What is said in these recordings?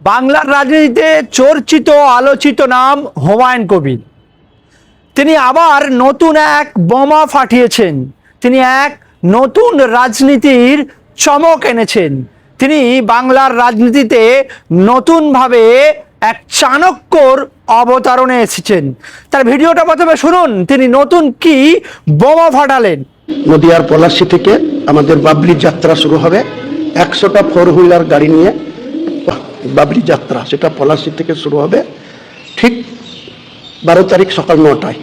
বাংলার রাজনীতিতে চর্চিত আলোচিত নাম হুমায়ুন কবির। তিনি আবার নতুন এক বোমা ফাটিয়েছেন। তিনি এক নতুন রাজনীতির চমক এনেছেন। তিনি বাংলার রাজনীতিতে নতুনভাবে এক চাণক্যর অবতারণে এসেছেন। তার ভিডিওটা প্রথমে শুনুন, তিনি নতুন কি বোমা ফাটালেন। নদিয়ার পলাশি থেকে আমাদের বাবরি যাত্রা শুরু হবে। একশোটা ফোর হুইলার গাড়ি নিয়ে বাবরি যাত্রা, সেটা পলাশি থেকে শুরু হবে ঠিক বারো তারিখ সকাল নটায়।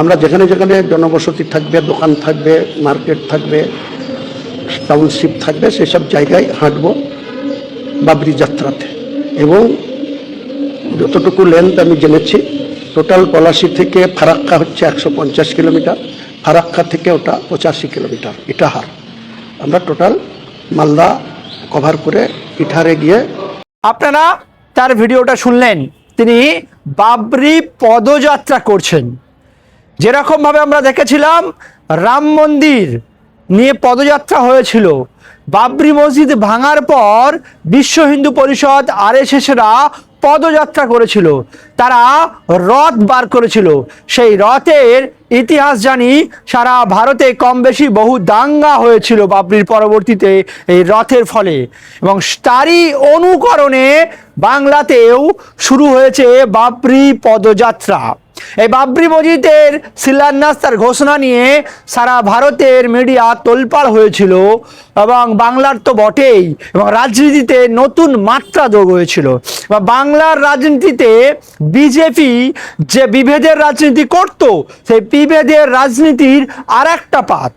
আমরা যেখানে যেখানে জনবসতি থাকবে, দোকান থাকবে, মার্কেট থাকবে, টাউনশিপ থাকবে, সেসব জায়গায় হাঁটবো বাবরি যাত্রাতে। এবং যতটুকু লেন্থ আমি জেনেছি টোটাল পলাশি থেকে ফারাক্কা হচ্ছে একশো পঞ্চাশ কিলোমিটার, ফারাক্কা থেকে ওটা পঁচাশি কিলোমিটার, ইটাহার। আমরা টোটাল মালদা কভার করে ইটাহারে গিয়ে আপনারা তার ভিডিওটা শুনলেন, তিনি বাবরি পদযাত্রা করছেন। যেরকমভাবে আমরা দেখেছিলাম, রাম মন্দির নিয়ে পদযাত্রা হয়েছিল। বাবরি মসজিদ ভাঙার পর বিশ্ব হিন্দু পরিষদ, আর আরএসএসরা পদযাত্রা করেছিল, তারা রথ বার করেছিল। সেই রথের ইতিহাস জানি, সারা ভারতে কম বেশি বহু দাঙ্গা হয়েছিল বাবরির পরবর্তীতে এই রথের ফলে। এবং তারই অনুকরণে বাংলাতেও শুরু হয়েছে বাবরি পদযাত্রা। এই বাবরি মসজিদের শিলান্যাস তার ঘোষণা নিয়ে সারা ভারতের মিডিয়া তোলপাড় হয়েছিল এবং বাংলার তো বটেই এবং রাজনীতিতে নতুন মাত্রা যোগ হয়েছিল। বাংলার রাজনীতিতে বিজেপি যে বিভেদের রাজনীতি করত, সেই বিভেদের রাজনীতির আর একটা পাঠ।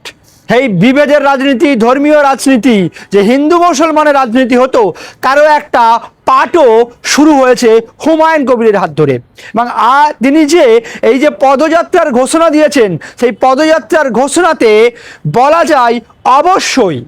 এই বিভেদের রাজনীতি, ধর্মীয় রাজনীতি, যে হিন্দু মুসলমানের রাজনীতি হতো, কারও একটা পাটও শুরু হয়েছে হুমায়ুন কবিরের হাত ধরে। এবং তিনি যে এই যে পদযাত্রার ঘোষণা দিয়েছেন, সেই পদযাত্রার ঘোষণাতে বলা যায় অবশ্যই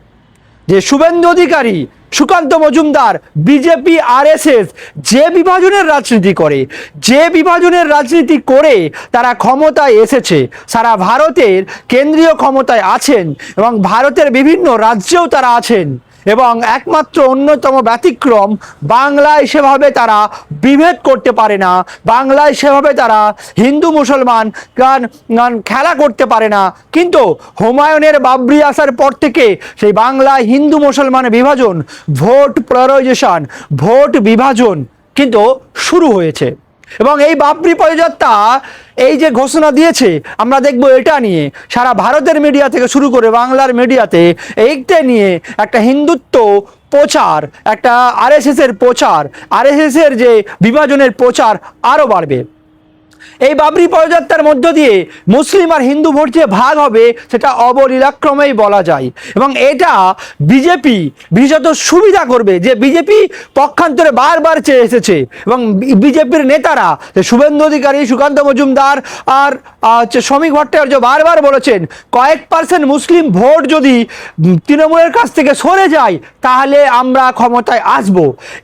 যে শুভেন্দু অধিকারী সুকান্ত মজুমদার বিজেপি আরএসএস যে বিভাজনের রাজনীতি করে, যে বিভাজনের রাজনীতি করে তারা ক্ষমতায় এসেছে। সারা ভারতের কেন্দ্রীয় ক্ষমতায় আছেন এবং ভারতের বিভিন্ন রাজ্যেও তারা আছেন। এবং একমাত্র অন্যতম ব্যতিক্রম, বাংলায় সেভাবে তারা বিভেদ করতে পারে না। বাংলায় সেভাবে তারা হিন্দু, মুসলমান গান গান খেলা করতে পারে না। কিন্তু হুমায়ুনের বাবরি আসার পর থেকে সেই বাংলায় হিন্দু মুসলমানের বিভাজন, ভোট প্রায়োরিজেশন ভোট বিভাজন কিন্তু শুরু হয়েছে। এবং এই বাপরি পরিযাত্রা এই যে ঘোষণা দিয়েছে, আমরা দেখব এটা নিয়ে সারা ভারতের মিডিয়া থেকে শুরু করে বাংলার মিডিয়াতে এইটা নিয়ে একটা হিন্দুত্ব প্রচার, একটা আরএসএস এর প্রচার আরএসএস এর যে বিভাজনের প্রচার আরও বাড়বে। এই বাবরি পদযাত্রার মধ্য দিয়ে মুসলিম আর হিন্দু ভোট যে ভাগ হবে, সেটা অবলীলাক্রমেই বলা যায়। এবং এটা বিজেপি বিশেষত সুবিধা করবে যে বিজেপি পক্ষান্তরে বারবার চেয়ে এসেছে। এবং বিজেপির নেতারা, যে শুভেন্দু অধিকারী, সুকান্ত মজুমদার আর হচ্ছে শ্রমিক ভট্টাচার্য বারবার বলেছেন, কয়েক পার্সেন্ট মুসলিম ভোট যদি তৃণমূলের কাছ থেকে সরে যায়, তাহলে আমরা ক্ষমতায় আসব।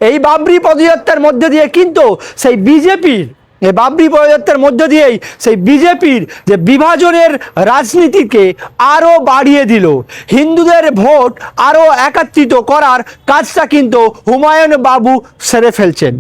এই বাবরি পদযাত্রার মধ্যে দিয়ে কিন্তু সেই বিজেপির এই বাবরি পদযাত্রার মধ্য দিয়েই সেই বিজেপির যে বিভাজনের রাজনীতিকে আরও বাড়িয়ে দিল। হিন্দুদের ভোট আরও একাত্রিত করার কাজটা কিন্তু হুমায়ুন বাবু সেরে ফেলছেন।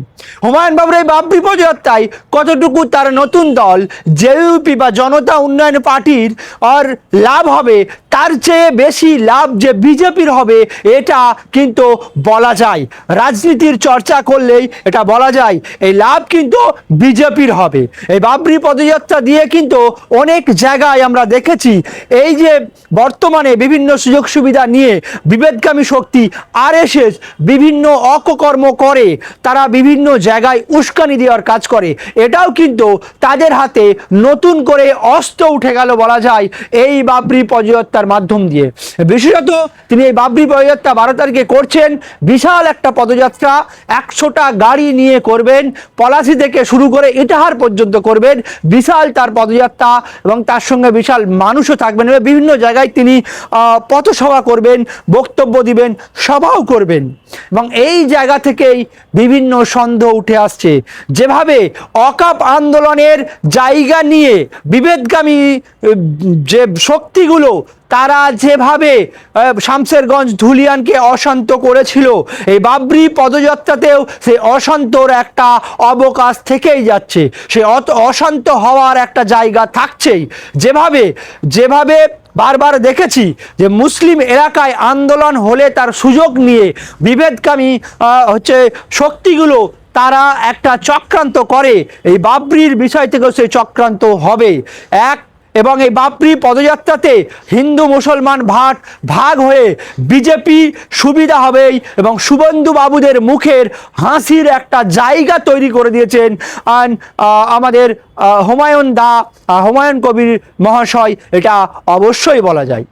হুমায়ুন বাবুর এই বাবরি পদযাত্রায় কতটুকু তার নতুন দল জেইউপি বা জনতা উন্নয়ন পার্টির আর লাভ হবে, তার চেয়ে বেশি লাভ যে বিজেপির হবে, এটা কিন্তু বলা যায়। রাজনীতির চর্চা করলেই এটা বলা যায়, এই লাভ কিন্তু বিজেপির হবে। এই বাবরি পদযাত্রা দিয়ে কিন্তু অনেক জায়গায় আমরা দেখেছি, এই যে বর্তমানে বিভিন্ন সুযোগ সুবিধা নিয়ে বিভেদগামী শক্তি, আরএসএস বিভিন্ন অককর্ম করে, তারা বিভিন্ন জায়গায় উস্কানি দেওয়ার কাজ করে। এটাও কিন্তু তাদের হাতে নতুন করে অস্ত্র উঠে গেল বলা যায় এই বাবরি পদযাত্রার মাধ্যম দিয়ে। বিশেষত তিনি এই বাবরি পদযাত্রা বারো তারিখে করছেন। বিশাল একটা পদযাত্রা, একশোটা গাড়ি নিয়ে করবেন, পলাশি থেকে শুরু করে ইটাহার পর্যন্ত করবেন। বিশাল তার পদযাত্রা এবং তার সঙ্গে বিশাল মানুষও থাকবেন। এবং বিভিন্ন জায়গায় তিনি পথসভা করবেন, বক্তব্য দিবেন, সভাও করবেন। এবং এই জায়গা থেকেই বিভিন্ন সন্দেহ উঠে আসছে। যেভাবে অকাপ আন্দোলনের জায়গা নিয়ে বিভেদগামী যে শক্তিগুলো, তারা যেভাবে শামসেরগঞ্জ ধুলিয়ানকে অশান্ত করেছিল, এই বাবরি পদযাত্রাতেও সেই অশান্তর একটা অবকাশ থেকেই যাচ্ছে। সে অত অশান্ত হওয়ার একটা জায়গা থাকছেই। যেভাবে যেভাবে বারবার দেখেছি যে মুসলিম এলাকায় আন্দোলন হলে তার সুযোগ নিয়ে বিভেদকামী হচ্ছে শক্তিগুলো তারা একটা চক্রান্ত করে। এই বাবরির বিষয় থেকেও সেই চক্রান্ত হবে। এক এবং এই বাপরি পদযাত্রাতে হিন্দু মুসলমান ভাট ভাগ হয়ে বিজেপি সুবিধা হবেই এবং শুভেন্দু বাবুদের মুখের হাসির একটা জায়গা তৈরি করে দিয়েছেন আন, আমাদের হুমায়ুন দা হুমায়ুন কবির মহাশয়। এটা অবশ্যই বলা যায়।